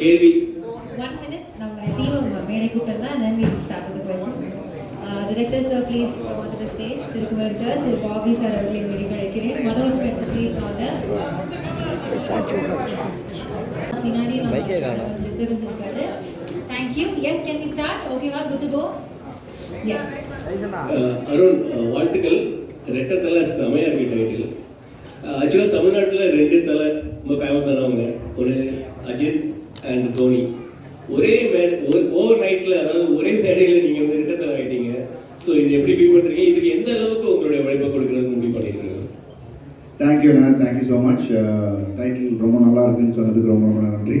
கேள்வி One minute, நம்மளுடைய team மேடை கூட்டலாம் then we will start with the questions. Uh, Director sir, please come onto the stage. Thirukumaran sir, Thiru Bobby sir அவர்களை வேடி அழைக்கிறேன். Manoj please order. பின்னாடி நம்ம disturbance இருக்காது. Thank you. Yes, can we start? Okay, வா, good to go? Yes. Arun வாழ்த்துக்கள் ரெட்டை தலை செமையா இருக்கு டைட்டில் ஆக்சுவலாக தமிழ்நாட்டில் ரெண்டு தலை ரொம்ப ஃபேமஸ் ஆனவங்க ஒரு அஜித் அண்ட் தோனி. ஒரே மே ஓவர் நைட்டில் அதாவது ஒரே மேடையில் நீங்கள் வந்து ரிட்டர்ன் ஆகிட்டீங்க ஸோ இது எப்படி ஃபீல் பண்ணுறீங்க இதுக்கு எந்த அளவுக்கு உங்களுடைய உழைப்பை கொடுக்குறது முடிவு பண்ணியிருக்கீங்க ma'am thank you so much title ரொம்ப நல்லா இருக்குன்னு சொன்னதுக்கு ரொம்ப ரொம்ப நன்றி.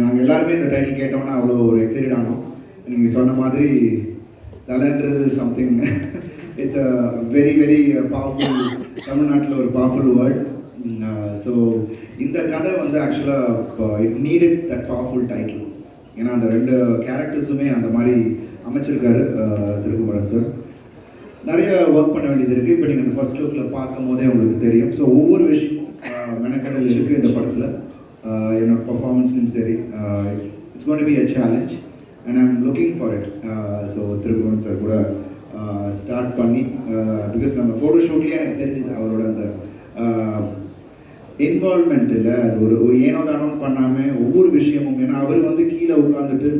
நாங்கள் எல்லாருமே இந்த டைட்டில் கேட்டோம்னா அவ்வளோ ஒரு எக்ஸைட் ஆனோம். நீங்கள் சொன்ன மாதிரி தலைன்றது something it's a very very powerful தமிழ்நாட்டில் ஒரு பவர்ஃபுல் வேர்ட் ஸோ இந்த கதை வந்து ஆக்சுவலாக it needed that powerful title ஏன்னா அந்த ரெண்டு கேரக்டர்ஸுமே அந்த மாதிரி அமைச்சிருக்காரு திருக்குமரன் சார் நிறைய ஒர்க் பண்ண வேண்டியது இருக்குது இப்போ நீங்கள் இந்த ஃபர்ஸ்ட் லுக்கில் பார்க்கும் போதே உங்களுக்கு தெரியும். ஸோ ஒவ்வொரு விஷயமும் மெனக்கடல் இருக்குது இந்த படத்தில். என்னோட பர்ஃபார்மன்ஸ்லையும் சரி. It's gonna be a challenge and I'm looking for it so Thirukumaran sir கூட ஸ்டார்ட் பண்ணி பிகாஸ் நம்ம ஃபோட்டோ ஷூட்லேயே எனக்கு தெரிஞ்சுது அவரோட அந்த இன்வால்மெண்ட் இல்லை அது ஒரு ஒரு ஏனோ தானோ பண்ணாமல் ஒவ்வொரு விஷயமும் ஏன்னா அவர் வந்து கீழே உட்காந்துட்டு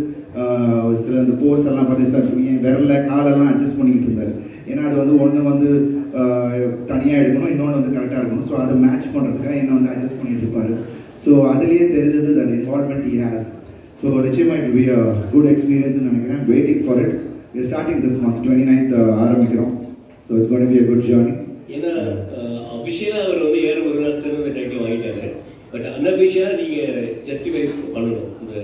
சில இந்த போஸ் எல்லாம் பார்த்து சார் விரல காலெல்லாம் அட்ஜஸ்ட் பண்ணிக்கிட்டு இருந்தார்? ஏன்னா அது வந்து ஒன்று வந்து தனியாக எடுக்கணும் இன்னொன்று வந்து கரெக்டாக இருக்கணும். ஸோ அதை மேட்ச் பண்ணுறதுக்காக என்ன வந்து அட்ஜஸ்ட் பண்ணிட்டு இருப்பார்? ஸோ அதுலேயே தெரிஞ்சது that involvement he has so நிச்சயமாக இட் பி அ குட் எக்ஸ்பீரியன்ஸ்னு நினைக்கிறேன். Waiting for it starting this month twenty ninth ஆரம்பிக்கிறோம். So it's gonna be a good journey ஏன்னா அவர் வந்து ஏறும் பட் அன்அபிஷியலாக நீங்கள் ஜஸ்டிஃபை பண்ணணும் இந்த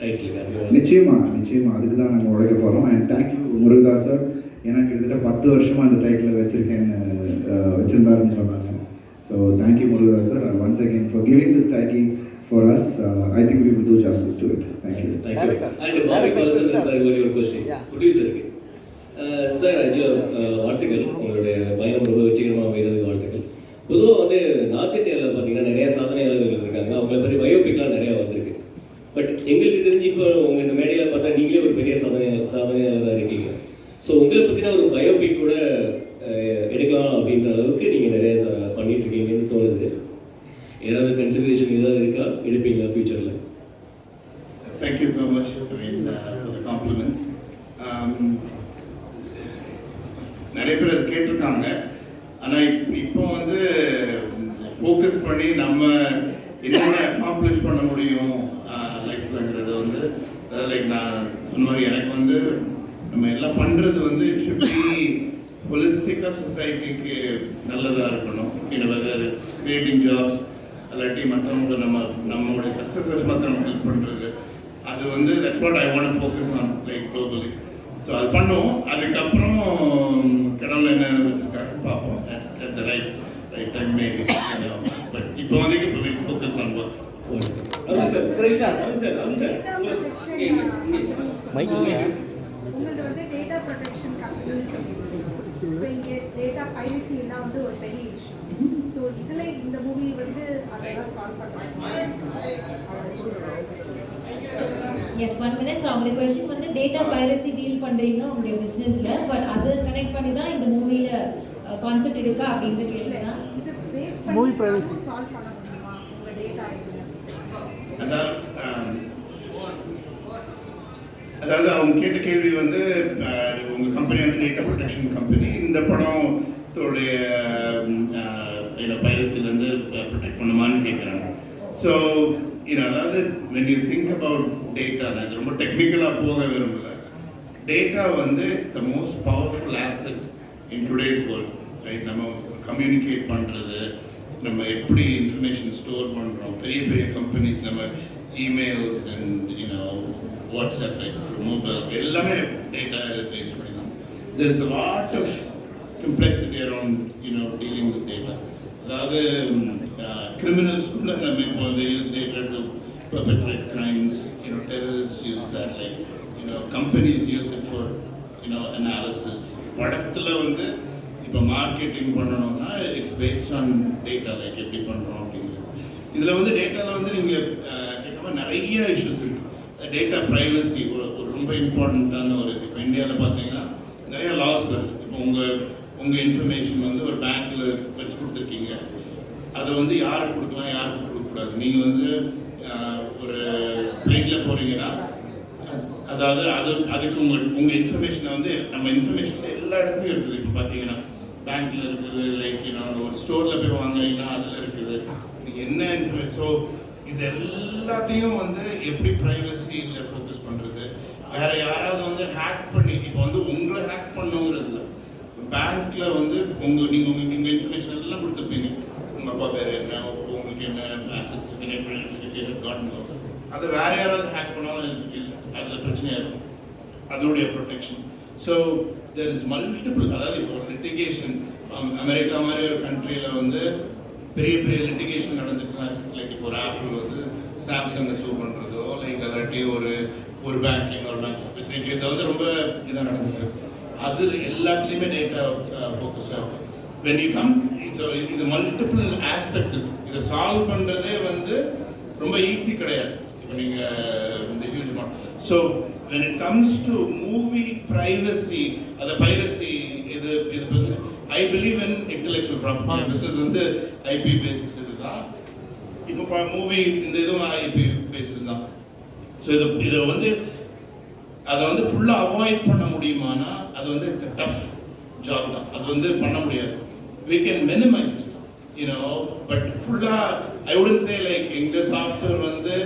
டைட்டிலுக்கு நிச்சயமா நிச்சயமா அதுக்கு தான் நாங்கள் உழைக்க போகிறோம் அண்ட் தேங்க்யூ முருகதாஸ் சார் ஏன்னா கிட்டத்தட்ட பத்து வருஷமாக இந்த டைட்டில் வச்சுருக்கேன்னு வச்சுருந்தாருன்னு சொன்னாங்க. So thank you Murugadoss sir once again for giving this title for us I think we will do justice to it thank you and Bobby Balasan sir ஒரே question ப்ரொடியூசருக்கு சார் அஜோ வாழ்த்துக்கள். உங்களுடைய பயணம் ரொம்ப வெற்றிகரமாக அமைகிறது வாழ்த்துக்கள். பொதுவாக வந்து நார்த் இந்தியாவில் பார்த்தீங்கன்னா நிறைய சாதனையாளர்கள் இருக்காங்க அவங்கள பற்றி பயோபிக்லாம் நிறையா வந்திருக்கு. பட் எங்களுக்கு தெரிஞ்சு இப்போ உங்கள் இந்த மேடையில் பார்த்தா நீங்களே ஒரு பெரிய சாதனை சாதனையாளராக இருக்கீங்க. ஸோ உங்களை பற்றின ஒரு பயோபிக் கூட அஹ், எடுக்கலாம் அப்படின்ற அளவுக்கு நீங்கள் நிறைய ச- பண்ணிட்டு இருக்கீங்கன்னு தோணுது ஏதாவது கன்சிடரேஷன் ஏதாவது இருக்கா எடுப்பீங்களா ஃபியூச்சரில் Thank you so much I mean, uh, for the compliments. Um, நிறைய பேர் அது கேட்டிருக்காங்க ஆனால் இப்போ வந்து ஃபோக்கஸ் பண்ணி நம்ம என்னென்ன அக்காம்ப்ளிஷ் பண்ண முடியும் லைஃப்லங்கிறது வந்து லைக் நான் சொன்ன மாதிரி எனக்கு வந்து நம்ம எல்லாம் பண்ணுறது வந்து இட் ஷுட் பி ஹொலிஸ்டிக்காக சொசைட்டிக்கு நல்லதாக இருக்கணும் in whether it's creating jobs இல்லாட்டி மற்றவங்க நம்ம நம்மளுடைய சக்ஸஸஸ் மற்றவங்க ஹெல்ப் பண்ணுறது அது வந்து that's what I want focus on like globally so அது பண்ணுவோம். அதுக்கப்புறம் கடவுள் என்ன வச்சிருக்காருன்னு பார்ப்போம். At the right right time maybe but இப்போ வந்து ஃபோக்கஸ் ஆன் ஒர்க் உங்களது வந்து டேட்டா ப்ரொடெக்ஷன் கம்பெனின்னு சொல்லியிருக்கீங்க இங்கே டேட்டா பைரசிலாம் வந்து ஒரு பெரிய விஷயம் ஸோ இதில் இந்த மூவி வந்து அதெல்லாம் சால்வ் எஸ் ஒன் மினிட்ஸ் அவங்களுடைய கொஸ்டின் வந்து டேட்டா பைரசி டீல் பண்றீங்க உங்களுடைய பிசினஸ்ல பட் அதை கனெக்ட் பண்ணி தான் இந்த மூவில கான்செப்ட் இருக்கா அப்படின்ற கேள்வி தான். சால்வ் பண்ண முடியுமா? உங்கள் டேட்டா அதாவது அவங்க கேட்ட கேள்வி வந்து அஹ், உங்க கம்பெனி வந்து டேட்டா ப்ரொடெக்ஷன் கம்பெனி இந்த படத்தோடைய என்ன பைரசிலேருந்து ப்ரொடெக்ட் பண்ணுமான்னு கேட்குறாங்க ஸோ இது அதாவது when you think about data நான் இது ரொம்ப டெக்னிக்கலாக போக விரும்பல. டேட்டா வந்து it's the most powerful asset in today's world right நம்ம கம்யூனிகேட் பண்ணுறது நம்ம எப்படி இன்ஃபர்மேஷன் ஸ்டோர் பண்ணுறோம் பெரிய பெரிய கம்பெனிஸ் நம்ம emails and you know WhatsApp mobile எல்லாமே டேட்டா பேஸ் பண்ணி தான் there is lot of complexity around you know dealing with data அதாவது கிரிமினல்ஸ் கூட நம்ம இப்போ use use data perpetrate crimes you know terrorists use that like you know companies use it for you know analysis. படத்தில் வந்து இப்போ marketing பண்ணணும்னா it's based on data like எப்படி பண்ணுறோம் அப்படிங்கிறது. இதில் வந்து டேட்டாவில் வந்து நீங்கள் கேட்காம நிறைய இஷ்யூஸ் இருக்குது டேட்டா ப்ரைவசி ஒரு ரொம்ப இம்பார்ட்டண்ட்டான ஒரு இது. இப்போ இந்தியாவில் பார்த்தீங்கன்னா நிறைய லாஸ் வருது. இப்போ உங்கள் உங்கள் இன்ஃபர்மேஷன் வந்து ஒரு பேங்க்கில் வச்சு கொடுத்துருக்கீங்க. அதை வந்து யாருக்கு கொடுக்கலாம் யாருக்கு கொடுக்கக்கூடாது? நீங்கள் வந்து ஒரு பிளேனில் போகிறீங்கன்னா அதாவது அது அதுக்கு உங்கள் உங்கள் இன்ஃபர்மேஷனை வந்து நம்ம இன்ஃபர்மேஷன் எல்லா இடத்துலையும் இருக்குது. இப்போ பார்த்தீங்கன்னா பேங்க்கில் இருக்குது லைக் ஒரு ஸ்டோரில் போய் வாங்குறீங்கன்னா அதில் இருக்குது. என்ன இன்ஃபர்மேஷன் ஸோ இது எல்லாத்தையும் வந்து எப்படி ப்ரைவசியில் ஃபோக்கஸ் பண்ணுறது வேற யாராவது வந்து ஹேக் பண்ணி இப்போ வந்து உங்களை ஹேக் பண்ணுங்கிறது இல்லை. பேங்க்கில் வந்து உங்கள் நீங்கள் உங்கள் நீங்கள் இன்ஃபர்மேஷன் எல்லாம் கொடுத்துருப்பீங்க. உங்கள் அப்பா பேர் என்ன உங்களுக்கு என்ன அசட்ஸ் அதை வேற யாராவது ஹேக் பண்ணாலும் அது பிரச்சனையாக இருக்கும். அதனுடைய protection so there is multiple அதாவது இப்போ லிட்டிகேஷன் அமெரிக்கா மாதிரி ஒரு கண்ட்ரியில் வந்து பெரிய பெரிய லிட்டிகேஷன் நடந்துட்டு தான் லைக் இப்போ ஒரு ஆப்பிள் வந்து சாம்சங்கை சூ பண்ணுறதோ லைக் அல்லாட்டி ஒரு ஒரு பேங்க் இன்னொரு பேங்க் இது வந்து ரொம்ப இதாக நடந்துட்டு அது எல்லாத்துலேயுமே டேட்டா ஃபோக்கஸாக இருக்கும். வென் யூ கம் ஸோ இது மல்டிபிள் ஆஸ்பெக்ட்ஸ் இருக்கும் இதை சால்வ் பண்ணுறதே வந்து ரொம்ப ஈஸி கிடையாது. இப்போ நீங்கள் இந்த huge amount so when it comes to movie privacy அந்த பைரசி இது இது வந்து I believe in intellectual property business வந்து ஐபி பேசிஸ் இதுதான். இப்போ மூவி இந்த இதுவும் ஐபி பேசிஸ் தான். ஸோ இது இதை வந்து அதை வந்து ஃபுல்லாக அவாய்ட் பண்ண முடியுமானா அது வந்து இட்ஸ் டஃப் ஜாப் தான். அது வந்து பண்ண முடியாது. Can minimize it you know but ஃபுல்லாக I wouldn't say like English after வந்து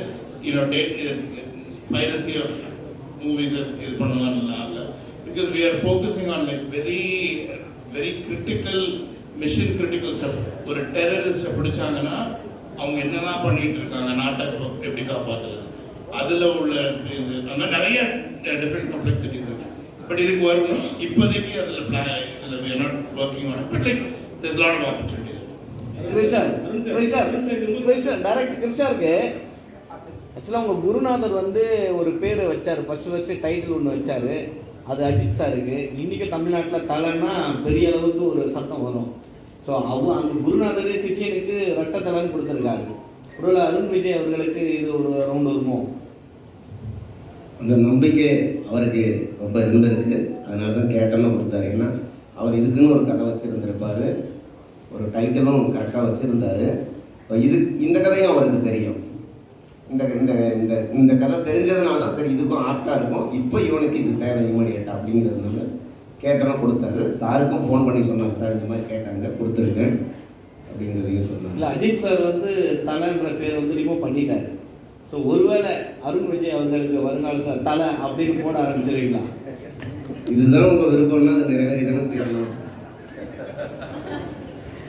you know date piracy of movies இது பண்ணுவாங்கலாம் இல்லை because we are focusing on like very very critical mission critical step ஒரு டெரரிஸ்ட்டை பிடிச்சாங்கன்னா அவங்க என்னதான் பண்ணிட்டு இருக்காங்க நாட்டை எப்படி காப்பாற்றுறது அதில் உள்ள இது அந்த நிறைய டிஃப்ரெண்ட் காம்ப்ளெக்சிட்டிஸ் இருக்கு பட் இதுக்கு வரும் இப்போதைக்கு அதில் பிளான் இதில் we working on but like this lot of opportunity Krishnan Krishnan Krishnan direct கிருஷ்ணருக்கு ஆக்சுவலாக உங்கள் குருநாதர் வந்து ஒரு பேர் வச்சார். ஃபஸ்ட்டு ஃபஸ்ட்டு டைட்டில் ஒன்று வச்சார். அது அஜித் சாருக்கு. இன்றைக்கி தமிழ்நாட்டில் தலைன்னா பெரிய அளவுக்கு ஒரு சத்தம் வரும். ஸோ அவ அந்த குருநாதர் சிஷியனுக்கு ரத்த தலைன்னு கொடுத்துருக்காரு. ஒருவேளை அருண் விஜய் அவர்களுக்கு இது ஒரு ரவுண்ட் வருமோ? அந்த நம்பிக்கை அவருக்கு ரொம்ப இருந்திருக்கு. அதனால தான் கேட்டெல்லாம் கொடுத்தாரு. ஏன்னா அவர் இதுக்குன்னு ஒரு கதை வச்சுருந்துருப்பாரு. ஒரு டைட்டிலும் கரெக்டாக வச்சுருந்தாரு. இது இந்த கதையும் அவருக்கு தெரியும். இந்த இந்த இந்த இந்த கதை தெரிஞ்சதுனால தான் சரி இதுக்கும் ஆப்டாக இருக்கும். இப்போ இவனுக்கு இது தேவை இமீடியட்டாக அப்படிங்கிறதுனால கேட்டோன்னு கொடுத்தாரு. சாருக்கும் ஃபோன் பண்ணி சொன்னாங்க சார் இந்த மாதிரி கேட்டாங்க கொடுத்துருக்கேன் அப்படிங்கிறதையும் சொன்னாங்க இல்லை அஜித் சார் வந்து தலைன்ற பேர் வந்து ரிமூவ் பண்ணிட்டாரு. ஸோ ஒருவேளை அருண் விஜய் அவர்களுக்கு வருங்காலத்தில் தலை அப்படின்னு போட ஆரம்பிச்சிருவீங்களா? இதுதான் உங்கள் விருப்பம்னா அது நிறைவேறி தானே தீரணும்.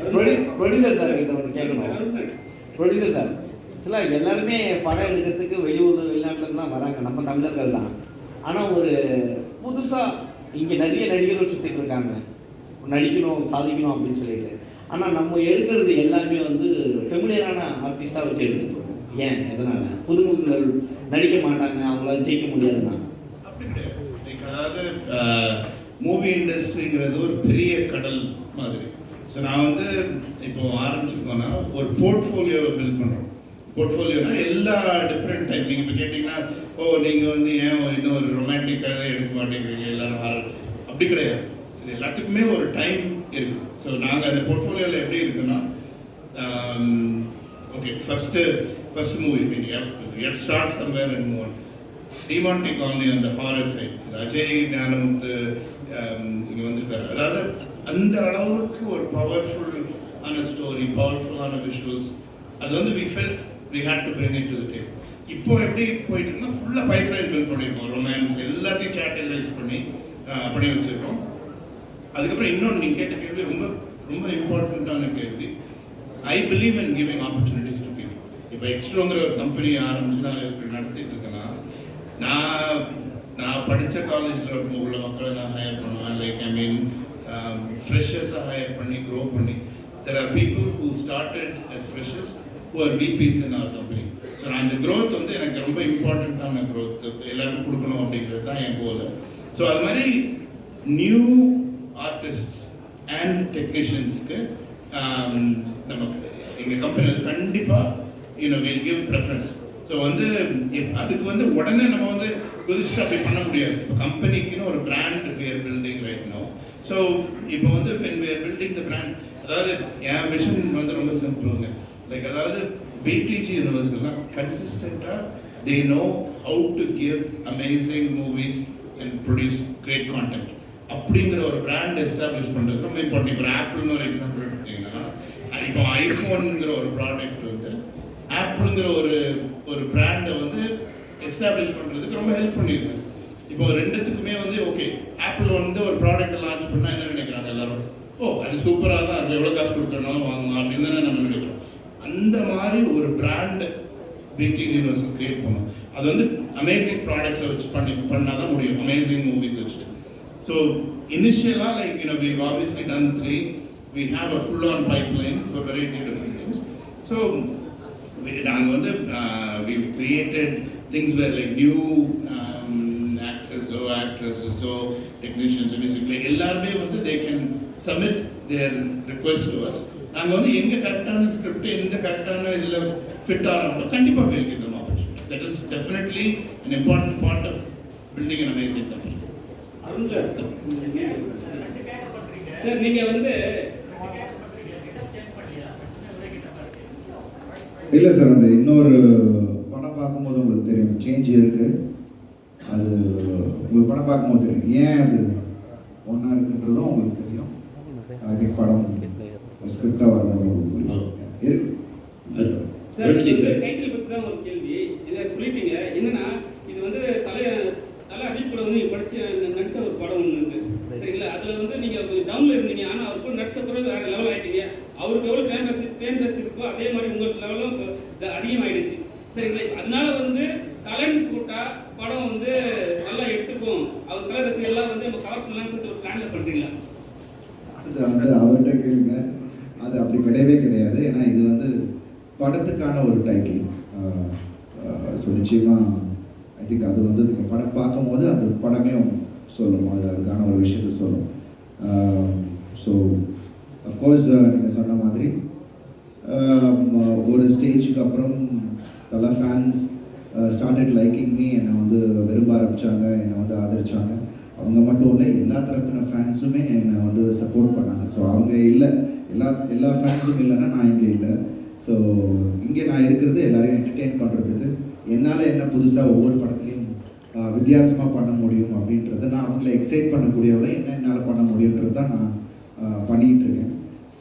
ப்ரொடியூசர் சார் கிட்ட ஒன்று கேட்கணும் ப்ரொடியூசர் சார் ஆக்சுவலாக எல்லாருமே படம் எடுக்கிறதுக்கு வெளியூர் வெளிநாட்டுல தான் வராங்க. நம்ம தமிழர்கள் தான். ஆனால் ஒரு புதுசாக இங்கே நிறைய நடிகர்கள் சுற்றிட்டு இருக்காங்க. நடிக்கணும் சாதிக்கணும் அப்படின்னு சொல்லிட்டு. ஆனால் நம்ம எடுக்கிறது எல்லாமே வந்து ஃபெமிலியரான ஆர்டிஸ்டாக வச்சு எடுத்துக்கிறோம் ஏன்? எதனால்? புதுமுகங்கள் நடிக்க மாட்டாங்க. அவங்களால ஜெயிக்க முடியாதுன்னா. அப்படி கிடையாது. அதாவது மூவி இண்டஸ்ட்ரிங்கிறது ஒரு பெரிய கடல் மாதிரி. ஸோ நான் வந்து இப்போ ஆரம்பிச்சிருக்கோன்னா ஒரு போர்ட்ஃபோலியோவை பில்ட் பண்ணுறோம் போர்ட்ஃபோலியோனா எல்லா டிஃப்ரெண்ட் டைப் நீங்கள் இப்போ கேட்டிங்கன்னா ஓ நீங்கள் வந்து ஏன் இன்னும் ஒரு ரொமான்டிக் கதை எடுக்க மாட்டேங்கிறீங்க? எல்லாரும் ஹாரர் அப்படி கிடையாது. இது எல்லாத்துக்குமே ஒரு டைம் இருக்குது ஸோ நாங்கள் அந்த போர்ட்ஃபோலியோவில் எப்படி இருக்குன்னா okay first first movie at start somewhere and move Demonte Colony அந்த ஹாரர் சைட் இந்த அஜய் ஞானமுத்து um, இங்கே வந்திருக்காரு. அதாவது அந்த அளவுக்கு ஒரு பவர்ஃபுல் ஆன ஸ்டோரி பவர்ஃபுல்லான விஷுவல்ஸ் அது வந்து we felt we had to bring it to table இப்போ எப்படி போயிட்டு இருக்குன்னா ஃபுல்லாக பைப்லைன் பில்ட் பண்ணியிருக்கோம் ரொமான்ஸ் எல்லாத்தையும் கேட்டகரைஸ் பண்ணி அஹ், பண்ணி வச்சுருக்கோம். அதுக்கப்புறம் இன்னொன்று நீங்கள் கேட்ட கேள்வி ரொம்ப ரொம்ப இம்பார்ட்டண்ட்டான கேள்வி. I believe in giving opportunities to giving இப்போ எக்ஸ்ட்ரோங்கிற ஒரு கம்பெனி ஆரம்பிச்சு நான் இப்படி நடத்திட்டு இருக்கேன்னா நான் நான் படித்த காலேஜில் உள்ள மக்களை நான் ஹையர் பண்ணுவேன். லைக் ஐ மீன் Um, ஃப்ரெஷர்ஸை ஹையர் பண்ணி க்ரோ பண்ணி. There are people who started as freshers who are VPs in our company so நான் இந்த க்ரோத் வந்து எனக்கு ரொம்ப இம்பார்ட்டண்ட்டான க்ரோத் எல்லாருக்கும் கொடுக்கணும் அப்படிங்கிறது தான் என் கோல் ஸோ அது மாதிரி நியூ ஆர்டிஸ்ட்ஸ் அண்ட் டெக்னீஷியன்ஸ்க்கு நமக்கு எங்கள் கம்பெனி வந்து கண்டிப்பாக you know will give preference so வந்து அதுக்கு வந்து உடனே நம்ம வந்து புதுசாக அப்படி பண்ண முடியாது. இப்போ கம்பெனிக்குன்னு ஒரு பிராண்ட் பேர் ஸோ இப்போ வந்து when we're building the brand அதாவது என் விஷன் வந்து ரொம்ப சிம்பிளுங்க லைக் அதாவது பிடிஜி யூனிவர்ஸ்லாம் கன்சிஸ்டண்ட்டாக they know how to give amazing movies and produce great content அப்படிங்கிற ஒரு பிராண்ட் எஸ்டாப்ளிஷ் பண்ணுறது ரொம்ப இம்பார்ட்டன்ட் இப்போ ஆப்பிள்னு ஒரு எக்ஸாம்பிள் எடுத்தீங்கன்னா இப்போ ஐஃபோனுங்கிற ஒரு ப்ராடக்ட் வந்து ஆப்பிளுங்கிற ஒரு ஒரு பிராண்டை வந்து எஸ்டாப்ளிஷ் பண்ணுறதுக்கு ரொம்ப ஹெல்ப் பண்ணியிருக்கு இப்போ ரெண்டுத்துக்குமே வந்து ஓகே ஆப்பிள் வந்து ஒரு ப்ராடக்ட்டை லான்ச் பண்ணால் என்ன நினைக்கிறாங்க எல்லாரும்? ஓ அது சூப்பராக தான் இருக்கும். எவ்வளோ காசு கொடுத்தனாலும் வாங்கலாம் அப்படின்னு தானே நம்ம நினைக்கிறோம். அந்த மாதிரி ஒரு பிராண்ட் பிடிஜி யூனிவர்ஸ் கிரியேட் பண்ணும் அது வந்து அமேசிங் ப்ராடக்ட்ஸை வச்சு பண்ணி பண்ணால் தான் முடியும். அமேசிங் மூவிஸ் வச்சுட்டு. ஸோ இனிஷியலாக like you know we obviously done three we have a full on pipe line for variety different things so நாங்கள் வந்து we created things where like new so technicians basically எல்லாருமே வந்து they can submit their request to us நாங்கள் வந்து எங்க கரெக்டான script எந்த கரெக்டான இதில் ஃபிட் ஆகிறாங்களோ கண்டிப்பாக give them opportunity that is definitely an important part of building an amazing company Arun sir sir நீங்க வந்து இல்லை சார் அந்த இன்னொரு படம் பார்க்கும்போது உங்களுக்கு தெரியும் சேஞ்ச் இருக்கு அது உங்களுக்கு படம் பார்க்கும்போது தெரியும். ஏன் அது? ஒன்றா இருக்குன்றதும் உங்களுக்கு தெரியும். திங்க் படம் ஸ்கிரிப்டாக வரணும் இருக்கு. Sir Vijay sir. டைட்டில் பத்தி தான் ஒரு கேள்வி. இதை சொல்லிட்டீங்க? என்னன்னா இது வந்து தலை தலை அஜித் கூட வந்து படிச்ச நடிச்ச ஒரு படம் ஒன்று இருக்கு சரிங்களா அதுல வந்து நீங்க டவுன்ல இருந்தீங்க ஆனா அவர் கூட நடிச்ச பிறகு வேற லெவல் ஆயிட்டீங்க அவருக்கு எவ்வளவு ஃபேமஸ் ஃபேமஸ் இருக்கோ அதே மாதிரி உங்களுக்கு லெவலும் அதிகமாயிடுச்சு சரிங்களா அதனால வந்து தலைன்னு போட்டா படம் வந்து நல்லா எடுத்துக்கும் அவர் கலை ரசிகர்லாம் வந்து நம்ம கவர் பண்ணலாம்னு சொல்லிட்டு ஒரு பிளான்ல பண்றீங்களா அது வந்து அவர்கிட்ட கேளுங்க அது அப்படி கிடையவே கிடையாது ஏன்னா இது வந்து படத்துக்கான ஒரு டைட்டில் ஸோ நிச்சயமாக ஐ திங்க் அது வந்து நீங்கள் படம் பார்க்கும்போது அந்த படமே சொல்லும் அது அதுக்கான ஒரு விஷயத்தை சொல்லும் ஸோ அஃப்கோர்ஸ் நீங்கள் சொன்ன மாதிரி um, uh, ஒரு ஸ்டேஜுக்கு அப்புறம் பல ஃபேன்ஸ் ஸ்டார்டட் லைக்கிங் மீ என்னை வந்து விரும்ப ஆரம்பித்தாங்க என்னை வந்து ஆதரித்தாங்க அவங்க மட்டும் இல்லை எல்லா தரப்பின ஃபேன்ஸுமே என்னை வந்து சப்போர்ட் பண்ணாங்க. ஸோ அவங்க இல்லை எல்லா எல்லா ஃபேன்ஸும் இல்லைன்னா நான் இங்கே இல்லை. ஸோ இங்கே நான் இருக்கிறது எல்லோரையும் என்டர்டெயின் பண்ணுறதுக்கு என்னால் என்ன புதுசாக ஒவ்வொரு படம் வித்தியாசமாக பண்ண முடியும் அப்படின்றத நான் அவங்கள எக்ஸைட் பண்ணக்கூடியவளை என்ன என்னால் பண்ண முடியுன்றது தான் நான் இருக்கேன்.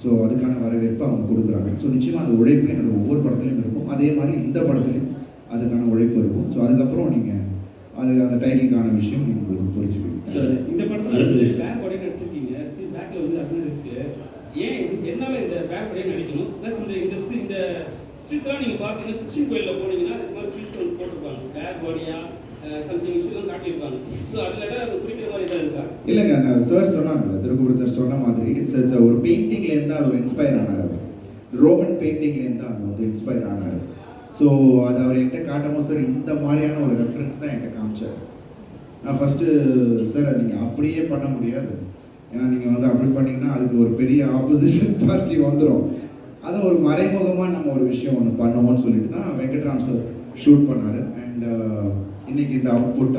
ஸோ அதுக்கான வரவேற்பு அவங்க கொடுக்குறாங்க. ஸோ நிச்சயமாக அந்த உழைப்பு என்னோட ஒவ்வொரு படத்துலையும் இருக்கும். அதே மாதிரி இந்த படத்துலையும் அதுக்கான உழைப்பு இருக்கும். ஸோ அதுக்கப்புறம் நீங்கள் அது அந்த டைட்டிலுக்கான விஷயம் நீங்கள் உங்களுக்கு புரிஞ்சுப்பீங்க சார் இந்த படத்துல பேக் உடைய நடிச்சிருக்கீங்க. சி பேக்ல வந்து அருண் இருக்கு. ஏன் என்னால இந்த பேக் உடைய நடிக்கணும்? ப்ளஸ் இந்த இந்த சி- இந்த ஸ்ட்ரீட்ஸ்லாம் நீங்க பார்த்தீங்கன்னா கிறிஸ்டின் கோயில்ல போனீங்கன்னா அதுக்கு மாதிரி ஸ்ட்ரீட்ஸ் ஒன்று போட்டிருப்பாங்க. பேக் பாடியா சம்திங் இஷ்யூலாம் காட்டியிருப்பாங்க ஸோ அதில் அது குறிக்கிற மாதிரி இல்லைங்க நான் சார் சொன்னாங்கல்ல திருக்குறள் சார் சொன்ன மாதிரி இட்ஸ் ஒரு பெயிண்டிங்லேருந்து அவர் இன்ஸ்பயர் ஆனார் அவர். ரோமன் பெயிண்டிங்லேருந்து அவர் வந்து இன்ஸ்பயர் ஆனார். ஸோ அது அவர் என்கிட்ட காட்டமோ சார் இந்த மாதிரியான ஒரு ரெஃபரன்ஸ் தான் என்கிட்ட காமிச்சார். நான் ஃபஸ்ட்டு சார் நீங்கள் அப்படியே பண்ண முடியாது. ஏன்னா நீங்கள் வந்து அப்படி பண்ணிங்கன்னா அதுக்கு ஒரு பெரிய ஆப்போசிஷன் பார்ட்டி வந்துடும் அதை ஒரு மறைமுகமாக நம்ம ஒரு விஷயம் ஒன்று பண்ணுவோம்னு சொல்லிட்டு தான் வெங்கட்ராம் சார் ஷூட் பண்ணார். அண்ட் இன்னைக்கு இந்த அவுட்புட்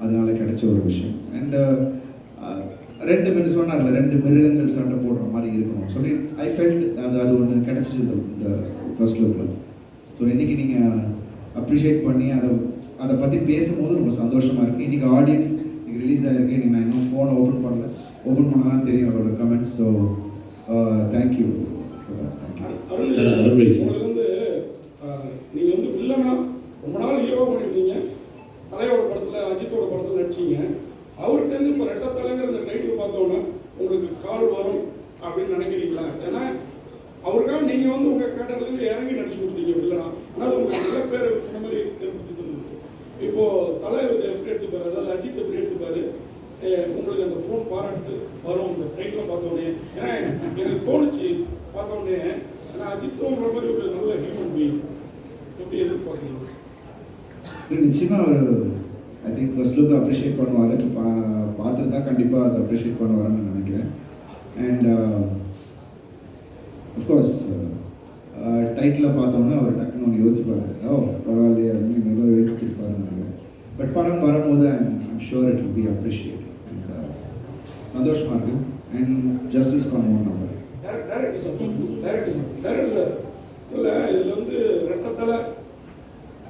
அதனால கிடைச்ச ஒரு விஷயம். அண்ட் ரெண்டு பேர் சொன்னார்ல ரெண்டு மிருகங்கள் சண்டை போடுற மாதிரி இருக்கணும். சொல்லி ஐ ஃபெல்ட் அது அது ஒன்று கிடைச்சிச்சு இந்த ஃபர்ஸ்ட் லுக்கில் ஸோ இன்னைக்கு நீங்கள் அப்ரிஷியேட் பண்ணி அதை அதை பற்றி பேசும்போது ரொம்ப சந்தோஷமாக இருக்குது இன்றைக்கி ஆடியன்ஸ் இன்னைக்கு ரிலீஸ் ஆகிருக்கு இன்னைக்கு நான் இன்னும் ஃபோனை ஓப்பன் பண்ணல. ஓப்பன் பண்ணால் தான் தெரியும் அவரோட comments so thank you sir, Arul please. உங்களுக்கு வந்து ஆஹ், நீங்க வந்து வில்லனா ரொம்ப நாள் ஹீரோ பண்ணிருந்தீங்க தலையோட படத்துல அஜித்தோட படத்துல நடிச்சீங்க அவர்கிட்ட இருந்து இப்போ ரெட்ட தலைங்கிற அந்த டைட்டில் பார்த்தோன்னே உங்களுக்கு கால் வரும் அப்படின்னு நினைக்கிறீங்களா? ஏன்னா அவருக்காக நீங்கள் வந்து உங்கள் கேட்டர்ல இறங்கி நடிச்சு கொடுத்தீங்க இல்லைனா ஆனால் அது உங்களுக்கு நல்ல பேர் சொன்ன மாதிரி ஏற்படுத்தி தந்தது இப்போது தலை எப்படி எடுத்துப்பாரு? அதாவது அஜித் எப்படி எடுத்துப்பாரு? உங்களுக்கு அந்த ஃபோன் பாராட்டு வரும் அந்த ட்ரெயினில் பார்த்தோன்னே. ஏன்னா எனக்கு தோணுச்சு பார்த்தோன்னே. ஏன்னா அஜித்தும் மாதிரி ஒரு நல்ல ஹியூமன் பீயிங் எப்படி எதிர்பார்க்குறீங்க? நிச்சயமாக அவர் I think first look appreciate பண்ணுவார் பா பார்த்துட்டு தான் கண்டிப்பாக அதை அப்ரிஷியேட் பண்ணுவாருன்னு நான் நினைக்கிறேன் அண்ட் அஃப்கோர்ஸ் டைட்டில் பார்த்தோன்னே அவர் டக்குன்னு ஒன்று யோசிப்பார். ஓ பரவாயில்லையே அப்படின்னு ஏதோ யோசிச்சிருப்பாருன்னு நினைக்கிறேன் பட் படம் வரும்போது I'm I'm sure it will be appreciate and சந்தோஷமாக இருக்கு. அண்ட் ஜஸ்டிஸ் பண்ணுவோம் நம்ம இல்லை இதில் வந்து ரெட்டத்தலை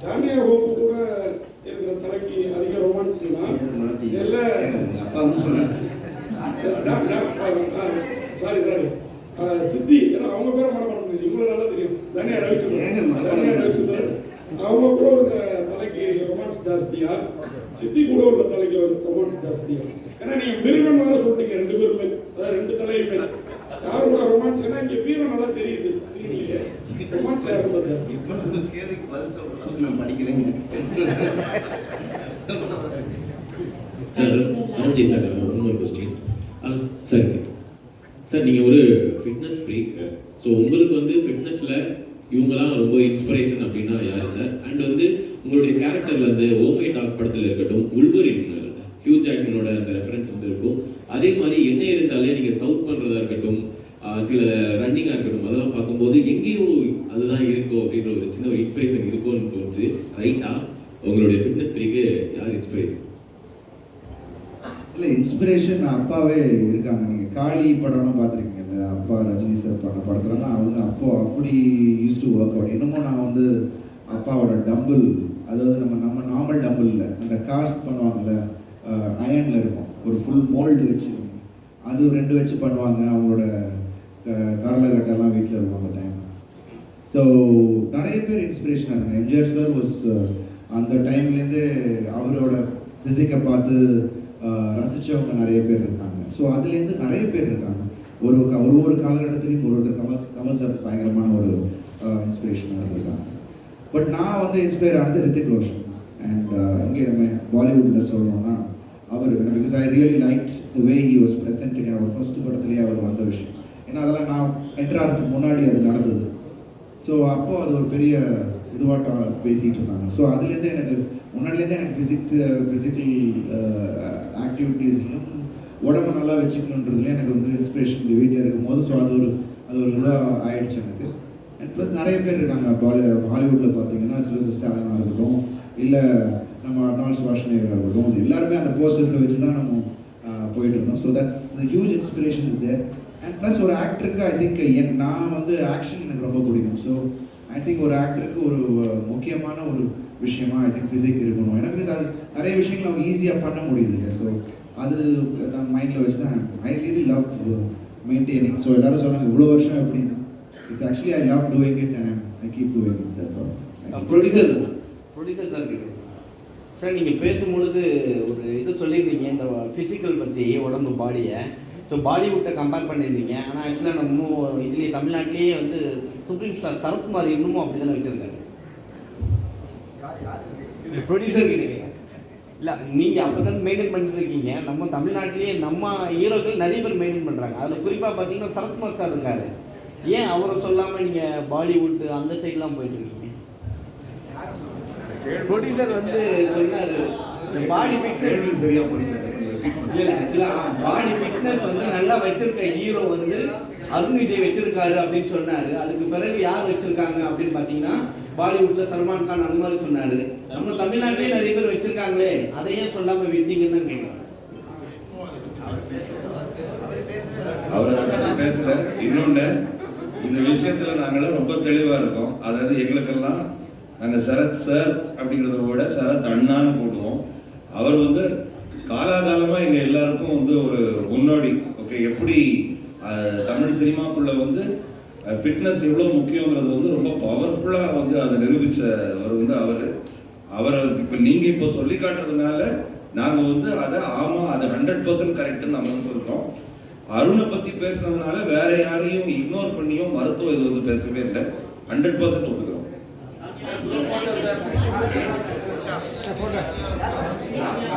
ஜாமியா ஹோப்பு கூட இருக்கிற தலைக்கு அதிக ரொமான்ஸ்னா அம்மா சாரி சாரி சித்தி ஏன்னா அவங்க பேரை மனம் பண்ண முடியும் இவங்களை நல்லா தெரியும் தனியா ரவிச்சந்திரன் தனியா ரவிச்சந்திரன் அவங்க கூட உள்ள தலைக்கு ரொமான்ஸ் ஜாஸ்தியா சித்தி கூட உள்ள தலைக்கு ரொமான்ஸ் ஜாஸ்தியா ஏன்னா நீங்க மிருகம் வேற சொல்றீங்க ரெண்டு பேருமே அதாவது ரெண்டு தலையுமே யார் கூட ரொமான்ஸ் ஏன்னா இங்க வீரம் நல்லா தெரியுது தெரியலையே ரொமான்ஸ் யார் ரொம்ப ஜாஸ்தி இப்போ கேள்விக்கு பதில் sir Anuji sir one more question sir sir நீங்கள் ஒரு ஃபிட்னஸ் ஃப்ரீக் ஸோ உங்களுக்கு வந்து ஃபிட்னஸில் இவங்கெல்லாம் ரொம்ப இன்ஸ்பிரேஷன் அப்படின்னா யார் சார் அண்ட் வந்து உங்களுடைய கேரக்டரில் வந்து ஓமை டாக் படத்தில் இருக்கட்டும் உள்வரின் ஹியூ ஜாக்மனோட அந்த ரெஃபரன்ஸ் வந்து இருக்கும். அதே மாதிரி என்ன இருந்தாலே நீங்கள் சவுத் பண்ணுறதா இருக்கட்டும் சில ரன்னிங்காக இருக்கட்டும் அதெல்லாம் பார்க்கும்போது எங்கேயோ அதுதான் இருக்கும் அப்படின்ற ஒரு சின்ன ஒரு இன்ஸ்பிரேஷன் இருக்கும்னு தோணுச்சு. ரைட்டா உங்களுடைய ஃபிட்னஸ் ஃப்ரீக்கு யார் இன்ஸ்பிரேஷன் இல்லை இன்ஸ்பிரேஷன் அப்பாவே இருக்காங்க. நீங்கள் காளி படம்லாம் பார்த்துருக்கீங்கல்ல அப்பா ரஜினி சார் பண்ண படத்துலலாம் அவங்க அப்போ அப்படி யூஸ் டு ஒர்க் அவுட் இன்னமும் நான் வந்து அப்பாவோட டம்பிள் அதாவது நம்ம நம்ம நார்மல் டம்பிள் இல்லை. அந்த காஸ்ட் பண்ணுவாங்கல்ல அயனில் இருக்கும். ஒரு ஃபுல் மோல்டு வச்சு. அது ரெண்டு வச்சு பண்ணுவாங்க அவங்களோட கரலகட்டெல்லாம் வீட்டில் இருக்கும் அந்த டைம் ஸோ நிறைய பேர் இன்ஸ்பிரேஷனாக இருக்காங்க. எம்ஜிஆர் சார் வாஸ் அந்த டைம்லேருந்து அவரோட ஃபிசிக்கை பார்த்து ரசித்தவங்க நிறைய பேர் இருக்காங்க. ஸோ அதுலேருந்து நிறைய பேர் இருக்காங்க. ஒரு க- ஒரு ஒரு காலகட்டத்திலையும் ஒரு ஒருத்தர் கமல் கமல் சார் பயங்கரமான ஒரு இன்ஸ்பிரேஷனாக இருந்திருக்காங்க. பட் நான் வந்து இன்ஸ்பயர் ஆனது ரித்திக் ரோஷன். அண்ட் இங்கே நம்ம பாலிவுட்டில் சொல்லணும்னா அவர் because I really like the way he was present our first படத்துலேயே அவர் வந்த விஷயம். ஏன்னா அதெல்லாம் நான் என்ட்ராகிறதுக்கு முன்னாடி அது நடந்தது. ஸோ அப்போது அது ஒரு பெரிய இதுவாட்டம் பேசிகிட்டு இருந்தாங்க ஸோ அதுலேருந்து எனக்கு முன்னாடிலேருந்து எனக்கு ஃபிசிக் ஃபிசிக்கல் ஆக்டிவிட்டீஸ்லையும் உடம்பு நல்லா வச்சுக்கணுன்றதுல எனக்கு வந்து இன்ஸ்பிரேஷன் வீட்டில் இருக்கும்போது ஸோ அது ஒரு அது ஒரு இதாக ஆயிடுச்சு எனக்கு. அண்ட் ப்ளஸ் நிறைய பேர் இருக்காங்க பாலி ஹாலிவுட்டில் பார்த்தீங்கன்னா சிவசஸ் ஸ்டாலினாக இருக்கட்டும் இல்லை நம்ம அர்னால்ட் வாஷ்னேகராக இருக்கட்டும் எல்லாருமே அந்த போஸ்டர்ஸை வச்சு தான் நம்ம uh, போயிட்டு இருந்தோம். So that's huge inspiration is there and plus ஒரு ஆக்டருக்கு ஐ திங்க் என் நான் வந்து ஆக்ஷன் எனக்கு ரொம்ப பிடிக்கும். ஸோ ஐ திங்க் ஒரு ஆக்டருக்கு ஒரு முக்கியமான ஒரு விஷயமா ஐ திங்க் ஃபிசிக் இருக்கணும். ஏன்னா பிகாஸ் அது நிறைய விஷயங்கள் அவங்க ஈஸியாக பண்ண முடியுது ஸோ அது நான் மைண்டில் வச்சு தான் I really love maintaining so எல்லாரும் சொன்னாங்க இவ்வளோ வருஷம் எப்படின்னா? It's actually I love doing it and I keep doing it that's all producer producer sir கேட்குறேன் சார் நீங்கள் பேசும்பொழுது ஒரு இது சொல்லியிருந்தீங்க இந்த ஃபிசிக்கல் பற்றி உடம்பு பாடியை ஸோ பாலிவுட்டை கம்பேர் பண்ணியிருந்தீங்க. ஆனால் ஆக்சுவலாக நம்ம இதுலேயே தமிழ்நாட்டிலேயே வந்து சுப்ரீம் ஸ்டார் சரத்குமார் இன்னமும் அப்படி தானே வச்சுருக்காரு ப்ரொடியூசர் கிட்ட இல்லை நீங்கள் அப்போ தான் மெயின்டைன் பண்ணிட்டு இருக்கீங்க நம்ம தமிழ்நாட்டிலேயே நம்ம ஹீரோக்கள் நிறைய பேர் மெயின்டைன் பண்ணுறாங்க அதில் குறிப்பாக பார்த்தீங்கன்னா சரத்குமார் சார் இருக்காரு. ஏன் அவரை சொல்லாமல் நீங்கள் பாலிவுட் அந்த சைட்லாம் போயிட்டு இருக்கீங்க? ப்ரொடியூசர் வந்து சொன்னார் பாடி ஃபிட்னஸ் சரியாக ஆக்சுவலாக பாடி ஃபிட்னஸ் வந்து நல்லா வச்சிருக்க ஹீரோ வந்து அருண் விஜய் வச்சிருக்காரு அப்படின்னு சொன்னாரு. அதுக்கு பிறகு யார் வச்சிருக்காங்க அப்படின்னு பார்த்தீங்கன்னா பாலிவுட்ல சல்மான் கான் அந்த மாதிரி சொன்னாரு. நம்ம தமிழ்நாட்டிலே நிறைய பேர் வச்சிருக்காங்களே அதையே சொல்லாமல் சொல்லாம விட்டீங்கன்னு தான் கேட்குறேன் அவரை பற்றி பேசல. இன்னொன்று இந்த விஷயத்தில் நாங்களாம் ரொம்ப தெளிவாக இருக்கோம். அதாவது எங்களுக்கெல்லாம் நாங்கள் சரத் சார் அப்படிங்கிறத விட சரத் அண்ணான்னு போடுவோம். அவர் வந்து காலாகாலமாக எங்கள் எல்லாருக்கும் வந்து ஒரு முன்னோடி. ஓகே எப்படி தமிழ் சினிமாக்குள்ள வந்து ஃபிட்னஸ் எவ்வளோ முக்கியங்கிறது வந்து ரொம்ப பவர்ஃபுல்லாக வந்து அதை நிரூபித்தவர் வந்து அவர். அவரை இப்போ நீங்கள் இப்போ சொல்லி காட்டுறதுனால நாங்கள் வந்து அதை ஆமாம் அது ஹண்ட்ரட் பர்சன்ட் கரெக்டுன்னு நம்ம சொல்கிறோம் அருணை பற்றி பேசுனதுனால வேற யாரையும் இக்னோர் பண்ணியும் மருத்துவ இது வந்து பேசவே இல்லை. ஹண்ட்ரட் பர்சன்ட் ஒத்துக்கிறோம்.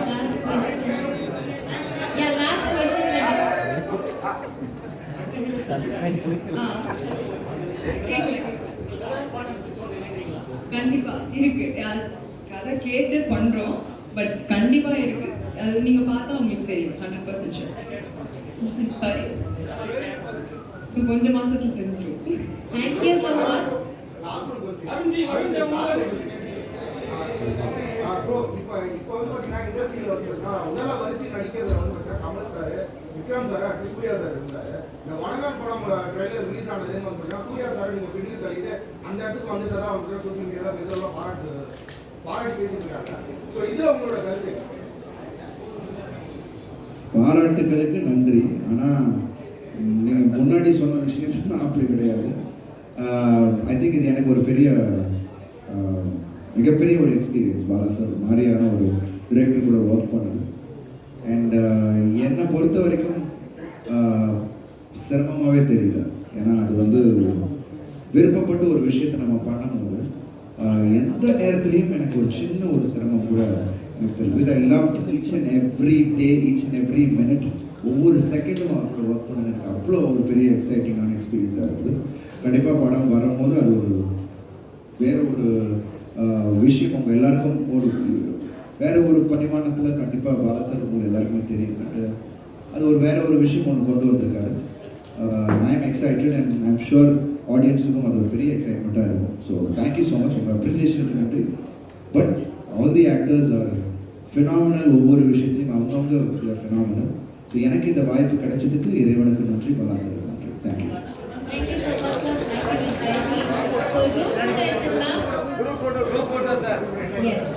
Last. Yeah, last question. கண்டிப்பா இருக்கு. கதை கேட்டு பண்றோம் பட் கண்டிப்பா இருக்கு. அது நீங்க பார்த்தா உங்களுக்கு தெரியும் ஹண்ட்ரட் பர்சன்ட் சாரி கொஞ்சம் மாசத்துல தெரிஞ்சிடும் thank you so much Arunji Arunji அவங்க ப்ரோ இப்போ இப்போ வந்து பார்த்தீங்கன்னா உடலை வந்து முதல்ல நடிக்கிறதுல வந்து பார்த்தீங்கன்னா கமல் சார் விக்ரம் சார் அடுத்து சூர்யா சார் இருந்தார். இந்த வணங்கான் படம் ட்ரெய்லர் ரிலீஸ் ஆனதுன்னு வந்து பார்த்தீங்கன்னா சூர்யா சார் நீங்கள் பிடிவு தள்ளிட்டு அந்த இடத்துக்கு வந்துட்டு தான் அவங்க சோசியல் மீடியாவில் இதெல்லாம் பாராட்டு பாராட்டி பேசியிருக்காங்க ஸோ இதில் உங்களோட கருத்து பாராட்டுகளுக்கு நன்றி. ஆனால் நீங்கள் முன்னாடி சொன்ன விஷயம் நான் அப்படி கிடையாது. ஐ திங்க் இது எனக்கு ஒரு பெரிய மிகப்பெரிய ஒரு எக்ஸ்பீரியன்ஸ் பாலா சார் மாதிரியான ஒரு டிரெக்டர் கூட ஒர்க் பண்ணது. அண்ட் uh, என்னை பொறுத்த வரைக்கும் uh, சிரமமாகவே தெரியல. ஏன்னா அது வந்து விருப்பப்பட்டு ஒரு விஷயத்தை நம்ம பண்ணும்போது uh, எந்த நேரத்துலையும் எனக்கு ஒரு சின்ன ஒரு சிரமம் கூட எனக்கு தெரியும் because I love each and every day each and every minute ஒவ்வொரு செகண்டும் அவங்களோட ஒர்க் பண்ணது. எனக்கு அவ்வளோ ஒரு பெரிய எக்ஸைட்டிங்கான எக்ஸ்பீரியன்ஸாக இருக்குது. கண்டிப்பாக படம் வரும்போது அது ஒரு வேற ஒரு விஷயம். அவங்க எல்லாருக்கும் ஒரு வேற ஒரு பரிமாணத்தில் கண்டிப்பாக பாலசர் உங்களுக்கு எல்லாருக்குமே தெரியும். கண்டு- அது ஒரு வேற ஒரு விஷயம் ஒன்று கொண்டு வந்திருக்காரு. I am excited and I am sure ஆடியன்ஸுக்கும் அது ஒரு பெரிய எக்ஸைட்மெண்ட்டாக இருக்கும். ஸோ தேங்க்யூ ஸோ மச் உங்கள் அப்ரிசியேஷனுக்கு நன்றி. But all the actors are phenomenal ஒவ்வொரு விஷயத்தையும் அவங்கவுங்க ஃபினாமினல் ஸோ எனக்கு இந்த வாய்ப்பு கிடைச்சதுக்கு இறைவனுக்கு நன்றி பாலாசர் நன்றி. Thank you thank you